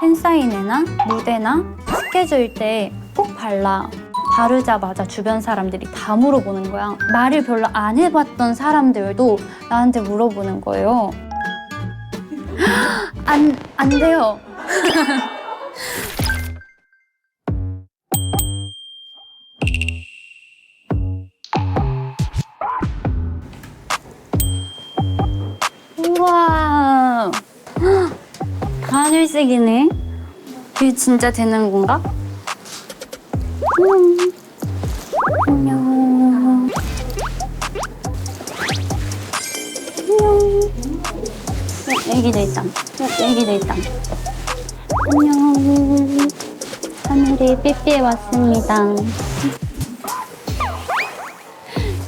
팬사인회나 무대나 스케줄 때 꼭 발라. 바르자마자 주변 사람들이 다 물어보는 거야. 말을 별로 안 해봤던 사람들도 나한테 물어보는 거예요. 안, 안 돼요. 하늘색이네. 이게 진짜 되는 건가? 음. 안녕. 안녕. 어, 애기도 있다. 어, 애기도 있다. 안녕. 하늘이 삐삐해 왔습니다.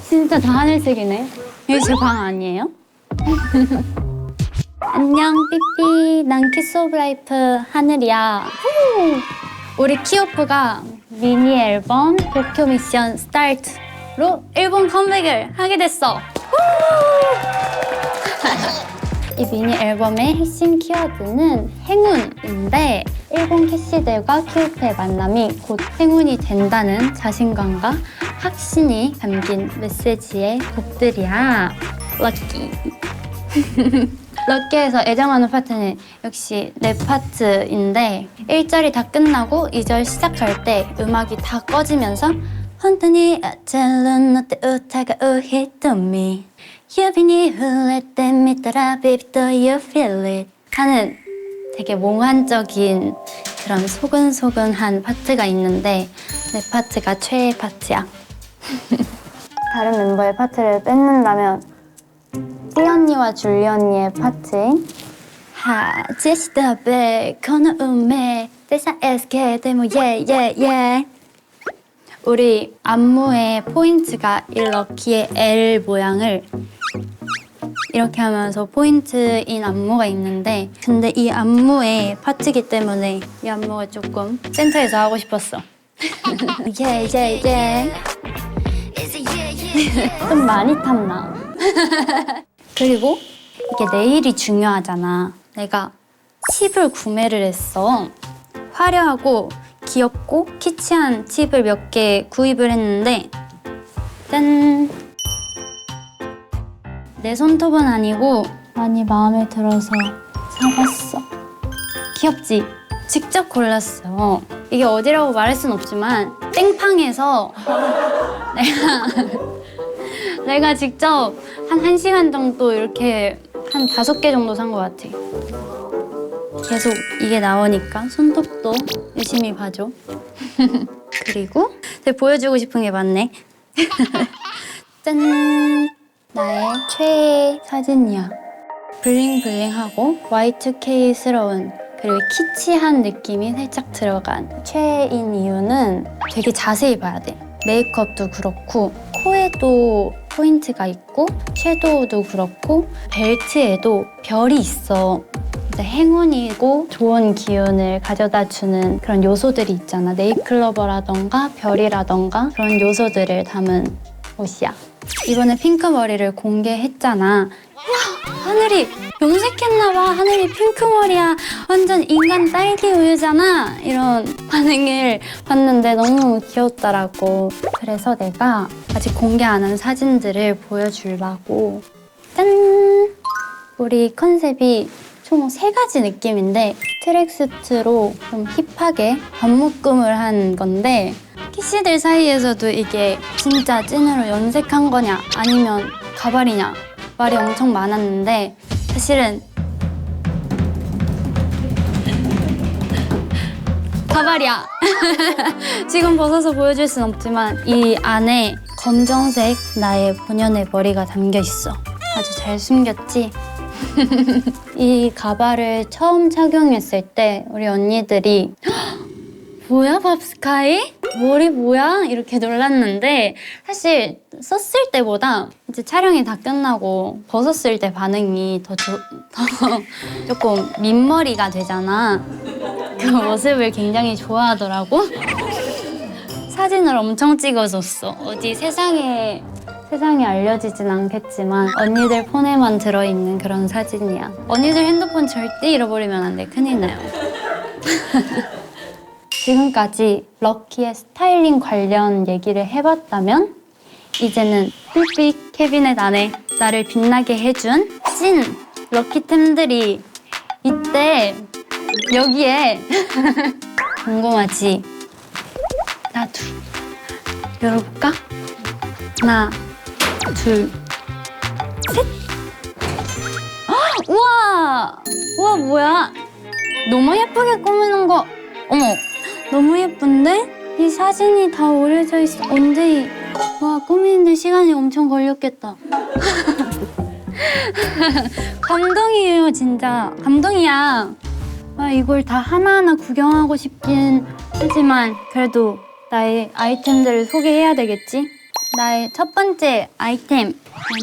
진짜 다 하늘색이네. 이게 제 방 아니에요? 안녕 삐삐. 난 키스 오브 라이프 하늘이야. 후! 우리 키오프가 미니 앨범 도쿄 미션 스타트로 일본 컴백을 하게 됐어. 후! 이 미니 앨범의 핵심 키워드는 행운인데 일본 캐시들과 키오프의 만남이 곧 행운이 된다는 자신감과 확신이 담긴 메시지의 곡들이야. 럭키 럭키에서 애정하는 파트는 역시 내 파트인데 1절이 다 끝나고 2절 시작할 때 음악이 다 꺼지면서 혼돈이 아틀론 너때 우타가 우히토미. 유빈이 때 믿더라 baby it. 하는 되게 몽환적인 그런 소근소근한 파트가 있는데 내 파트가 최애 파트야. 다른 멤버의 파트를 뺏는다면 띠 언니와 줄리 언니의 파트인 하 제시다 베 코너 음에 대사 에스케 데모 예예예. 우리 안무의 포인트가 이 럭키의 L 모양을 이렇게 하면서 포인트인 안무가 있는데 근데 이 안무의 파트이기 때문에 이 안무가 조금 센터에서 하고 싶었어. 예예예. 좀 많이 탐나 그리고 이게 네일이 중요하잖아. 내가 칩을 구매를 했어. 화려하고 귀엽고 키치한 칩을 몇 개 구입을 했는데 짠! 내 손톱은 아니고 많이 마음에 들어서 사봤어. 귀엽지? 직접 골랐어. 이게 어디라고 말할 순 없지만 땡팡에서 내가 내가 직접 한 1시간 정도 이렇게 한 다섯 개 정도 산 것 같아. 계속 이게 나오니까 손톱도 열심히 봐줘. 그리고 되게 보여주고 싶은 게 많네. 짠! 나의 최애 사진이야. 블링블링하고 Y2K스러운 그리고 키치한 느낌이 살짝 들어간 최애인 이유는 되게 자세히 봐야 돼. 메이크업도 그렇고 코에도 포인트가 있고 섀도우도 그렇고 벨트에도 별이 있어. 행운이고 좋은 기운을 가져다 주는 그런 요소들이 있잖아. 네이클로버라던가 별이라던가 그런 요소들을 담은 옷이야. 이번에 핑크 머리를 공개했잖아. 와, 하늘이 염색했나봐. 하늘이 핑크 머리야. 완전 인간 딸기 우유잖아. 이런 반응을 봤는데 너무 귀엽더라고. 그래서 내가 아직 공개 안 한 사진들을 보여주려고. 짠! 우리 컨셉이 총 세 가지 느낌인데 트랙수트로 좀 힙하게 반묶음을 한 건데 키씨들 사이에서도 이게 진짜 찐으로 염색한 거냐 아니면 가발이냐 말이 엄청 많았는데 사실은 가발이야. 지금 벗어서 보여줄 순 없지만 이 안에 검정색 나의 본연의 머리가 담겨 있어. 아주 잘 숨겼지? 이 가발을 처음 착용했을 때 우리 언니들이 "헉, 뭐야 밥스카이? 머리 뭐야? 이렇게 놀랐는데 사실 썼을 때보다 이제 촬영이 다 끝나고 벗었을 때 반응이 더, 조, 더 조금 민머리가 되잖아. 그 모습을 굉장히 좋아하더라고. 사진을 엄청 찍어줬어. 어디 세상에 세상에 알려지진 않겠지만 언니들 폰에만 들어있는 그런 사진이야. 언니들 핸드폰 절대 잃어버리면 안 돼. 큰일 나요. 지금까지 럭키의 스타일링 관련 얘기를 해봤다면 이제는 삐삐 캐비넷 안에 나를 빛나게 해준 찐 럭키템들이 이때 여기에 궁금하지? 나도 열어볼까? 하나, 둘, 셋. 헉, 우와, 우와 뭐야? 너무 예쁘게 꾸미는 거. 어머, 너무 예쁜데? 이 사진이 다 오려져 있어. 언제 이... 와 꾸미는데 시간이 엄청 걸렸겠다. 감동이에요 진짜. 감동이야. 아, 이걸 다 하나하나 구경하고 싶긴 하지만 그래도 나의 아이템들을 소개해야 되겠지? 나의 첫 번째 아이템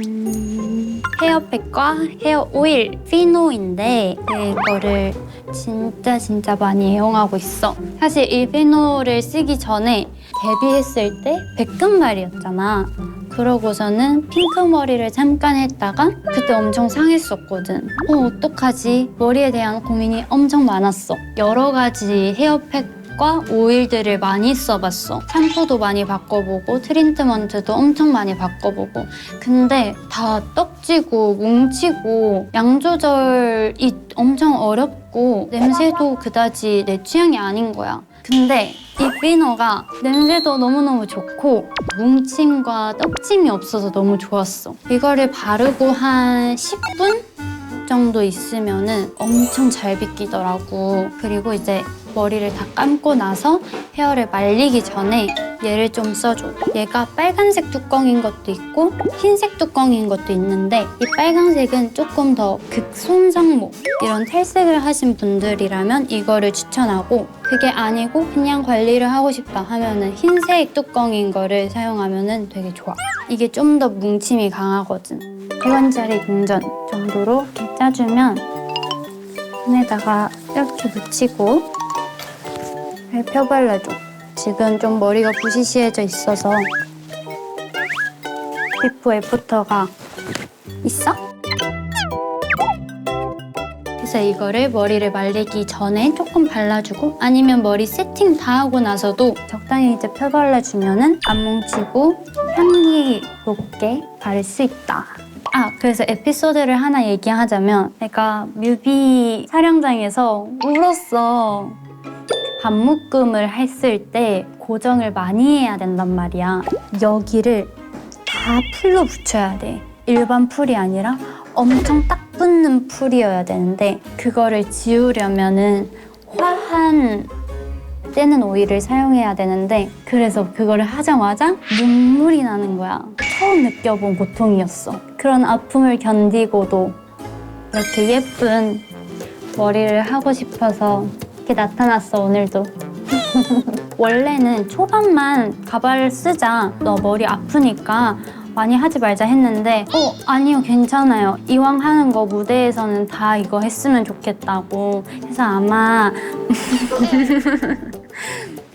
음, 헤어팩과 헤어 오일 피노인데 이거를 진짜 진짜 많이 애용하고 있어. 사실 이 피노를 쓰기 전에 데뷔했을 때 백금발이었잖아. 그러고서는 핑크 머리를 잠깐 했다가 그때 엄청 상했었거든. 어, 어떡하지? 머리에 대한 고민이 엄청 많았어. 여러 가지 헤어팩 과 오일들을 많이 써봤어. 샴푸도 많이 바꿔보고 트리트먼트도 엄청 많이 바꿔보고 근데 다 떡지고 뭉치고 양 조절이 엄청 어렵고 냄새도 그다지 내 취향이 아닌 거야. 근데 이 피너가 냄새도 너무너무 좋고 뭉침과 떡짐이 없어서 너무 좋았어. 이거를 바르고 한 10분 정도 있으면은 엄청 잘 빗기더라고. 그리고 이제 머리를 다 감고 나서 헤어를 말리기 전에 얘를 좀 써줘. 얘가 빨간색 뚜껑인 것도 있고 흰색 뚜껑인 것도 있는데 이 빨간색은 조금 더 극손상모 이런 탈색을 하신 분들이라면 이거를 추천하고 그게 아니고 그냥 관리를 하고 싶다 하면은 흰색 뚜껑인 거를 사용하면은 되게 좋아. 이게 좀 더 뭉침이 강하거든. 100원짜리 동전 정도로 이렇게 짜주면 손에다가 이렇게 잘 펴발라줘. 지금 좀 머리가 부시시해져 있어서 피부 애프터가 있어? 그래서 이거를 머리를 말리기 전에 조금 발라주고 아니면 머리 세팅 다 하고 나서도 적당히 이제 펴발라주면은 안 뭉치고 향기롭게 바를 수 있다. 아, 그래서 에피소드를 하나 얘기하자면 내가 뮤비 촬영장에서 울었어. 반묶음을 했을 때 고정을 많이 해야 된단 말이야. 여기를 다 풀로 붙여야 돼. 일반 풀이 아니라 엄청 딱 붙는 풀이어야 되는데 그거를 지우려면은 화한 떼는 오일을 사용해야 되는데 그래서 그거를 하자마자 눈물이 나는 거야. 처음 느껴본 고통이었어. 그런 아픔을 견디고도 이렇게 예쁜 머리를 하고 싶어서 이렇게 나타났어 오늘도. 원래는 초반만 가발을 쓰자. 너 머리 아프니까 많이 하지 말자 했는데 어 아니요 괜찮아요. 이왕 하는 거 무대에서는 다 이거 했으면 좋겠다고. 해서 아마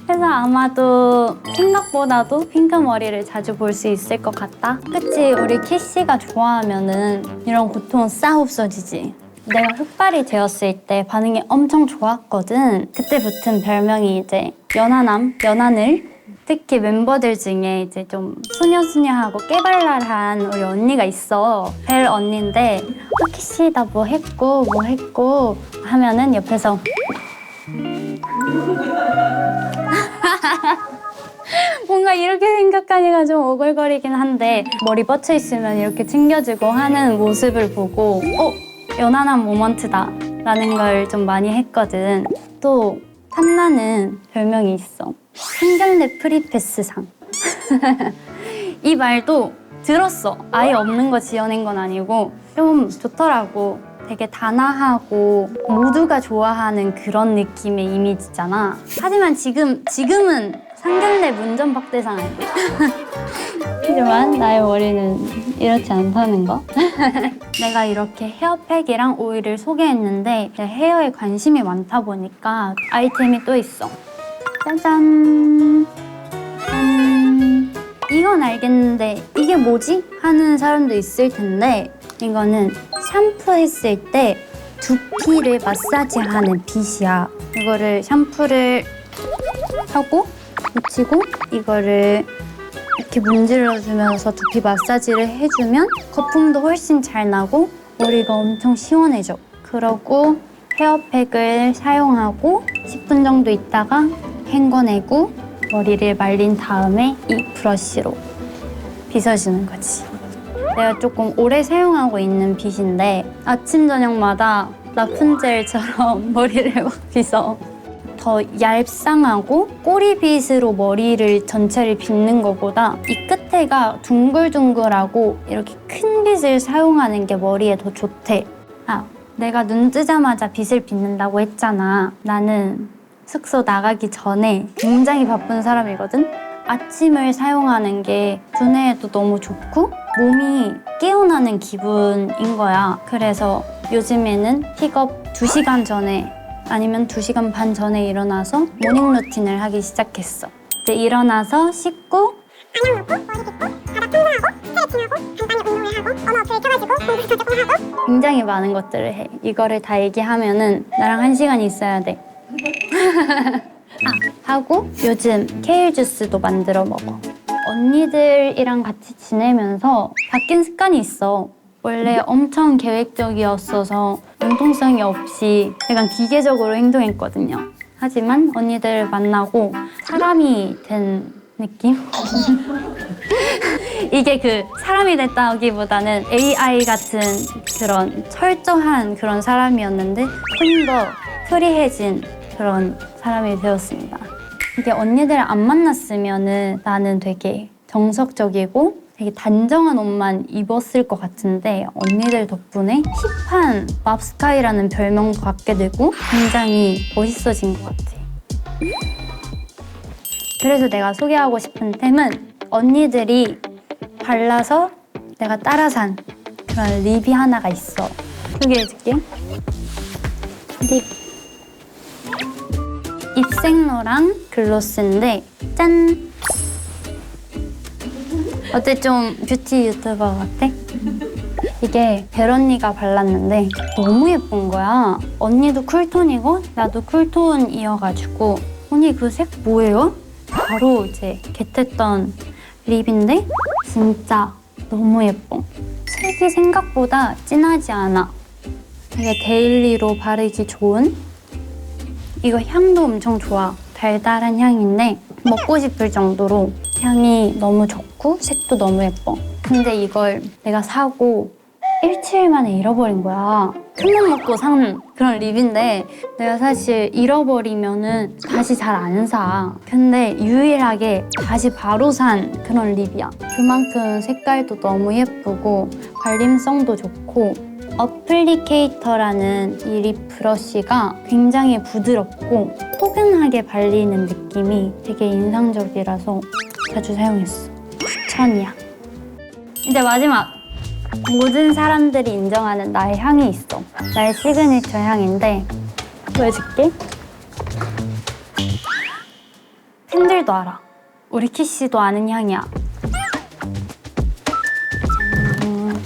그래서 아마도 생각보다도 핑크 머리를 자주 볼 수 있을 것 같다. 그치? 우리 키씨가 좋아하면은 이런 고통은 싹 없어지지. 내가 흑발이 되었을 때 반응이 엄청 좋았거든. 그때 붙은 별명이 이제 연하남, 연하늘. 특히 멤버들 중에 이제 좀 소녀소녀하고 깨발랄한 우리 언니가 있어. 벨 언니인데 어, 키씨 나 뭐 했고 뭐 했고 하면은 옆에서 뭔가 이렇게 생각하니까 좀 오글거리긴 한데 머리 뻗쳐 있으면 이렇게 챙겨주고 하는 모습을 보고 어 연하남 모먼트다 라는 걸 좀 많이 했거든. 또 탐나는 별명이 있어. 한경래 프리패스상. 이 말도 들었어. 아예 없는 거 지어낸 건 아니고 좀 좋더라고. 되게 단아하고 모두가 좋아하는 그런 느낌의 이미지잖아. 하지만 지금 지금은 상견례 문전박대상 아니야 하지만 나의 머리는 이렇지 않다는 거. 내가 이렇게 헤어팩이랑 오일을 소개했는데 내 헤어에 관심이 많다 보니까 아이템이 또 있어. 짜잔. 짠. 이건 알겠는데 이게 뭐지? 하는 사람도 있을 텐데 이거는 샴푸했을 때 두피를 마사지하는 빗이야. 이거를 샴푸를 하고 묻히고 이거를 이렇게 문질러주면서 두피 마사지를 해주면 거품도 훨씬 잘 나고 머리가 엄청 시원해져. 그러고 헤어팩을 사용하고 10분 정도 있다가 헹궈내고 머리를 말린 다음에 이 브러쉬로 빗어주는 거지. 내가 조금 오래 사용하고 있는 빗인데 아침 저녁마다 라푼젤처럼 머리를 막 빗어. 더 얇상하고 꼬리빗으로 머리를 전체를 빗는 것보다 이 끝에가 둥글둥글하고 이렇게 큰 빗을 사용하는 게 머리에 더 좋대. 아, 내가 눈 뜨자마자 빗을 빗는다고 했잖아. 나는 숙소 나가기 전에 굉장히 바쁜 사람이거든. 아침을 사용하는 게 두뇌에도 너무 좋고 몸이 깨어나는 기분인 거야. 그래서 요즘에는 픽업 2시간 전에 아니면 2시간 반 전에 일어나서 모닝 루틴을 하기 시작했어. 이제 일어나서 씻고 굉장히 많은 것들을 해. 이거를 다 얘기하면은 나랑 한 시간 있어야 돼. 아, 하고 요즘 케일 주스도 만들어 먹어. 언니들이랑 같이 지내면서 바뀐 습관이 있어. 원래 엄청 계획적이었어서 융통성이 없이 약간 기계적으로 행동했거든요. 하지만 언니들을 만나고 사람이 된 느낌? 이게 그 사람이 됐다기보다는 AI 같은 그런 철저한 그런 사람이었는데 좀 더 프리해진 그런 사람이 되었습니다. 이게 언니들 안 만났으면은 나는 되게 정석적이고 되게 단정한 옷만 입었을 것 같은데 언니들 덕분에 힙한 맙스카이라는 별명도 갖게 되고 굉장히 멋있어진 것 같아. 그래서 내가 소개하고 싶은 템은 언니들이 발라서 내가 따라 산 그런 립이 하나가 있어. 소개해줄게. 립. 입생로랑 글로스인데 짠! 어때 좀 뷰티 유튜버 같아? 이게 벨 언니가 발랐는데 너무 예쁜 거야. 언니도 쿨톤이고 나도 쿨톤이어가지고 언니 그 색 뭐예요? 바로 이제 겟했던 립인데 진짜 너무 예뻐. 색이 생각보다 진하지 않아. 되게 데일리로 바르기 좋은 이거 향도 엄청 좋아. 달달한 향인데 먹고 싶을 정도로 향이 너무 좋고 색도 너무 예뻐. 근데 이걸 내가 사고 일주일 만에 잃어버린 거야. 큰맘 먹고 산 그런 립인데 내가 사실 잃어버리면은 다시 잘 안 사. 근데 유일하게 다시 바로 산 그런 립이야. 그만큼 색깔도 너무 예쁘고 발림성도 좋고 어플리케이터라는 이 립 브러쉬가 굉장히 부드럽고 포근하게 발리는 느낌이 되게 인상적이라서 자주 사용했어. 추천이야. 이제 마지막. 모든 사람들이 인정하는 나의 향이 있어. 나의 시그니처 향인데 보여줄게. 팬들도 알아. 우리 키씨도 아는 향이야. 짠.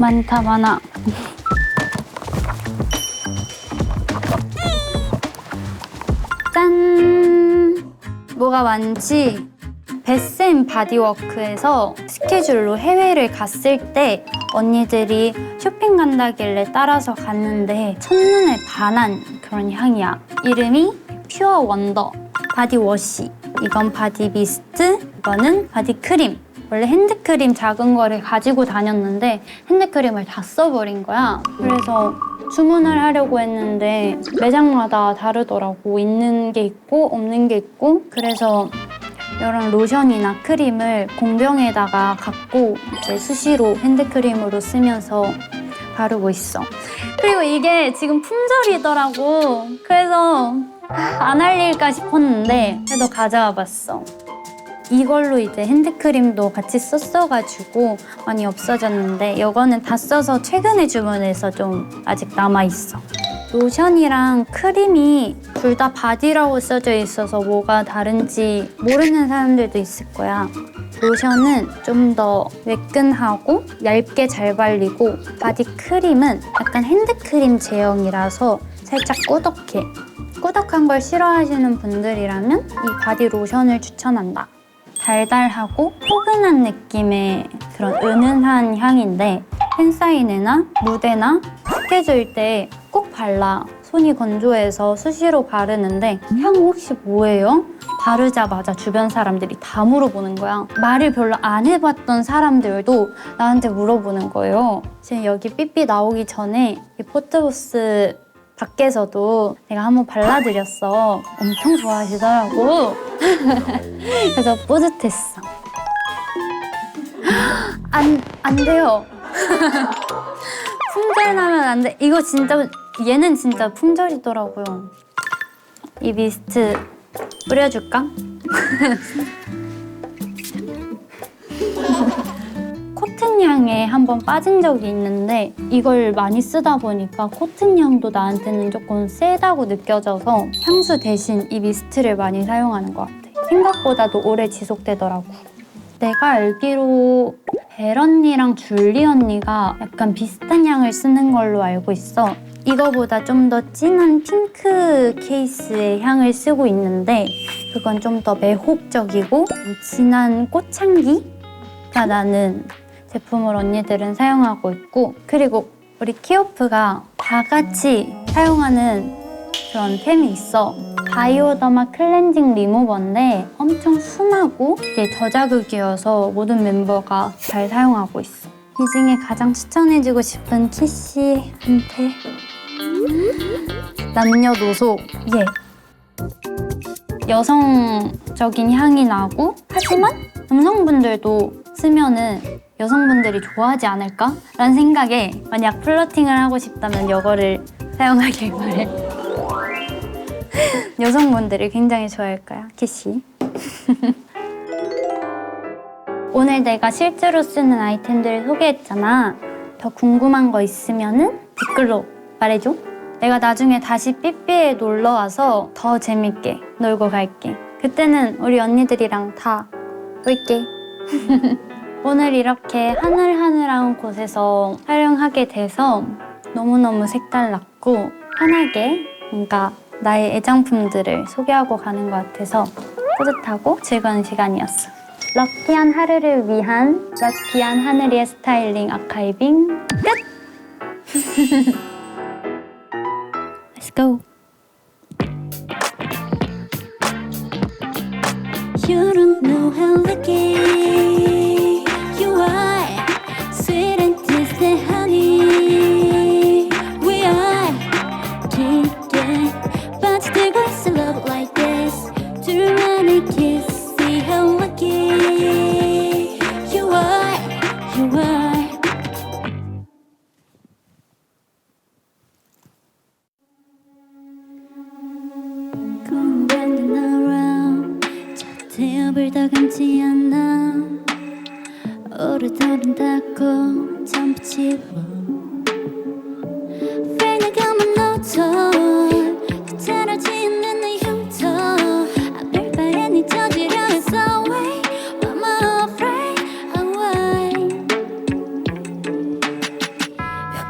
많다 많아. 짠! 뭐가 많지? 베센 바디워크에서 스케줄로 해외를 갔을 때 언니들이 쇼핑 간다길래 따라서 갔는데 첫눈에 반한 그런 향이야. 이름이 퓨어 원더 바디워시. 이건 바디 미스트, 이거는 바디 크림. 원래 핸드크림 작은 거를 가지고 다녔는데 핸드크림을 다 써버린 거야. 그래서 주문을 하려고 했는데 매장마다 다르더라고. 있는 게 있고 없는 게 있고. 그래서 이런 로션이나 크림을 공병에다가 갖고 이제 수시로 핸드크림으로 쓰면서 바르고 있어. 그리고 이게 지금 품절이더라고. 그래서 안 할릴까 싶었는데 그래도 가져와 봤어. 이걸로 이제 핸드크림도 같이 썼어가지고 많이 없어졌는데 이거는 다 써서 최근에 주문해서 좀 아직 남아있어. 로션이랑 크림이 둘 다 바디라고 써져 있어서 뭐가 다른지 모르는 사람들도 있을 거야. 로션은 좀 더 매끈하고 얇게 잘 발리고 바디 크림은 약간 핸드크림 제형이라서 살짝 꾸덕해. 꾸덕한 걸 싫어하시는 분들이라면 이 바디 로션을 추천한다. 달달하고 포근한 느낌의 그런 은은한 향인데 팬사인회나 무대나 스케줄 때 꼭 발라. 손이 건조해서 수시로 바르는데 향 혹시 뭐예요? 바르자마자 주변 사람들이 다 물어보는 거야. 말을 별로 안 해봤던 사람들도 나한테 물어보는 거예요. 지금 여기 삐삐 나오기 전에 이 포트보스 밖에서도 내가 한번 발라드렸어. 엄청 좋아하시더라고. 그래서 뿌듯했어. 안, 안 돼요. 품절 나면 안 돼. 이거 진짜, 얘는 진짜 품절이더라고요. 이 미스트 뿌려줄까? 코튼 향에 한번 빠진 적이 있는데 이걸 많이 쓰다 보니까 코튼 향도 나한테는 조금 세다고 느껴져서 향수 대신 이 미스트를 많이 사용하는 것 같아. 생각보다도 오래 지속되더라고. 내가 알기로 벨 언니랑 줄리 언니가 약간 비슷한 향을 쓰는 걸로 알고 있어. 이거보다 좀 더 진한 핑크 케이스의 향을 쓰고 있는데 그건 좀 더 매혹적이고 진한 꽃향기가 나는 제품을 언니들은 사용하고 있고 그리고 우리 키오프가 다 같이 사용하는 그런 템이 있어. 바이오더마 클렌징 리무버인데 엄청 순하고 이게 저자극이어서 모든 멤버가 잘 사용하고 있어. 이 중에 가장 추천해주고 싶은 키씨한테 남녀노소 예 여성적인 향이 나고 하지만 남성분들도 쓰면은 여성분들이 좋아하지 않을까? 라는 생각에 만약 플러팅을 하고 싶다면 이거를 사용하길 바래. 여성분들이 굉장히 좋아할 거야, 키씨. 오늘 내가 실제로 쓰는 아이템들을 소개했잖아. 더 궁금한 거 있으면은 댓글로 말해줘. 내가 나중에 다시 삐삐에 놀러 와서 더 재밌게 놀고 갈게. 그때는 우리 언니들이랑 다 올게. 오늘 이렇게 하늘하늘한 곳에서 촬영하게 돼서 너무너무 색달랐고 편하게 뭔가 나의 애장품들을 소개하고 가는 것 같아서 뿌듯하고 즐거운 시간이었어. 럭키한 하루를 위한 럭키한 하늘이의 스타일링 아카이빙 끝! Go! You don't know how lucky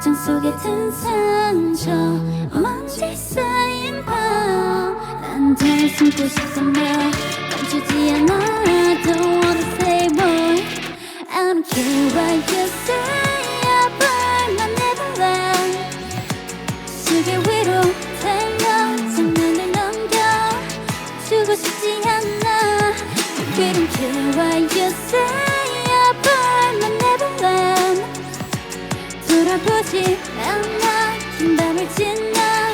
벽장 속에 든 상처 먼지 쌓인 밤난잘 숨고 싶으며 멈추지 않아 Don't wanna say more I don't care what you say I burn my neverland 시계 위로 달려 장난을 넘겨 주고 싶지 않아 We don't care what you say 돌아보지 않아 긴 밤을 지나.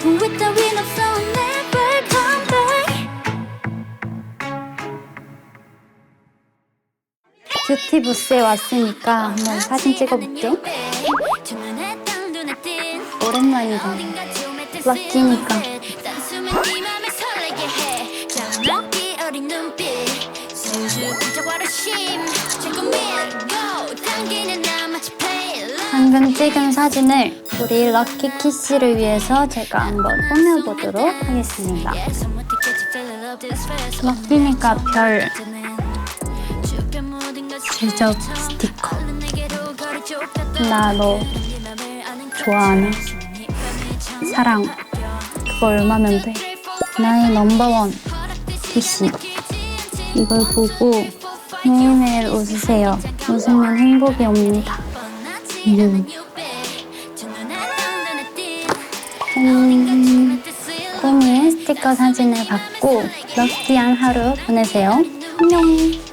후회 따윈 없어 never come back. 뷰티 부스에 왔으니까 한번 사진 찍어볼게 오랜만이다. 럭키니까 방금 찍은 사진을 우리 럭키 키씨를 위해서 제가 한번 꾸며보도록 하겠습니다. 럭키니까 별 제적 스티커. 나 너 좋아하는 사랑 이거 얼마면 돼? 나의 넘버원 DC 이걸 보고 매일매일 웃으세요. 웃으면 행복이 옵니다. 음. 짠. 꾸미의 스티커 사진을 받고 럭키한 하루 보내세요. 안녕.